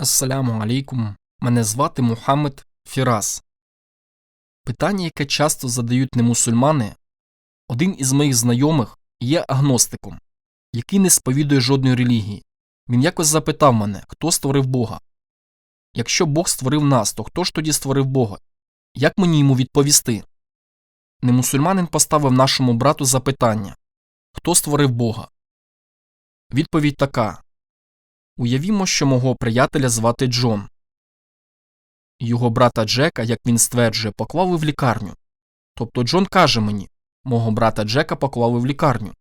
Ассаляму алейкум. Мене звати Мухаммед Фірас. Питання, яке часто задають немусульмани, один із моїх знайомих є агностиком, який не сповідує жодної релігії. Він якось запитав мене, хто створив Бога. Якщо Бог створив нас, то хто ж тоді створив Бога? Як мені йому відповісти? Немусульманин поставив нашому брату запитання Хто створив Бога? Відповідь така Уявімо, що мого приятеля звати Джон. Його брата Джека, як він стверджує, поклали в лікарню. Тобто Джон каже мені мого брата Джека поклали в лікарню.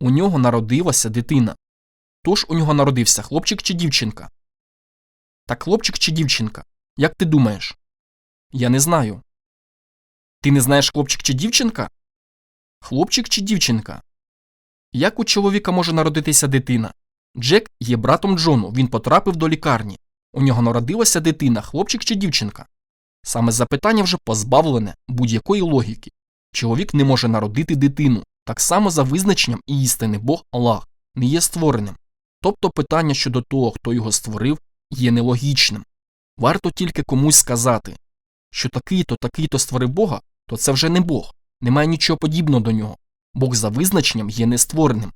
У нього народилася дитина. Тож у нього народився хлопчик чи дівчинка? Так хлопчик чи дівчинка? Як ти думаєш? Я не знаю. Ти не знаєш хлопчик чи дівчинка? Хлопчик чи дівчинка? Як у чоловіка може народитися дитина? Джек є братом Джону, він потрапив до лікарні. У нього народилася дитина, хлопчик чи дівчинка. Саме запитання вже позбавлене будь-якої логіки. Чоловік не може народити дитину, так само за визначенням і істини Бог Аллах не є створеним. Тобто питання щодо того, хто його створив, є нелогічним. Варто тільки комусь сказати, що такий-то, такий-то створив Бога, то це вже не Бог, немає нічого подібного до нього. Бог за визначенням є нествореним.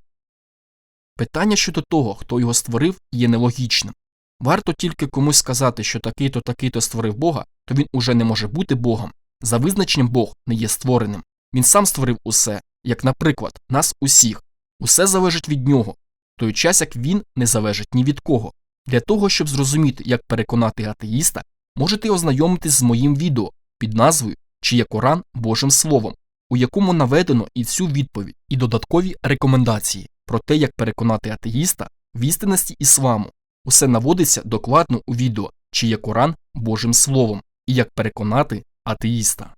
Питання щодо того, хто його створив, є нелогічним. Варто тільки комусь сказати, що такий-то такий-то створив Бога, то він уже не може бути Богом. За визначенням Бог не є створеним. Він сам створив усе, як, наприклад, нас усіх. Усе залежить від нього, в той час як він не залежить ні від кого. Для того, щоб зрозуміти, як переконати атеїста, можете ознайомитись з моїм відео під назвою Чи є Коран Божим Словом, у якому наведено і цю відповідь, і додаткові рекомендації про те, як переконати атеїста в істинності ісламу. Усе наводиться докладно у відео, чи є Коран Божим Словом, і як переконати атеїста.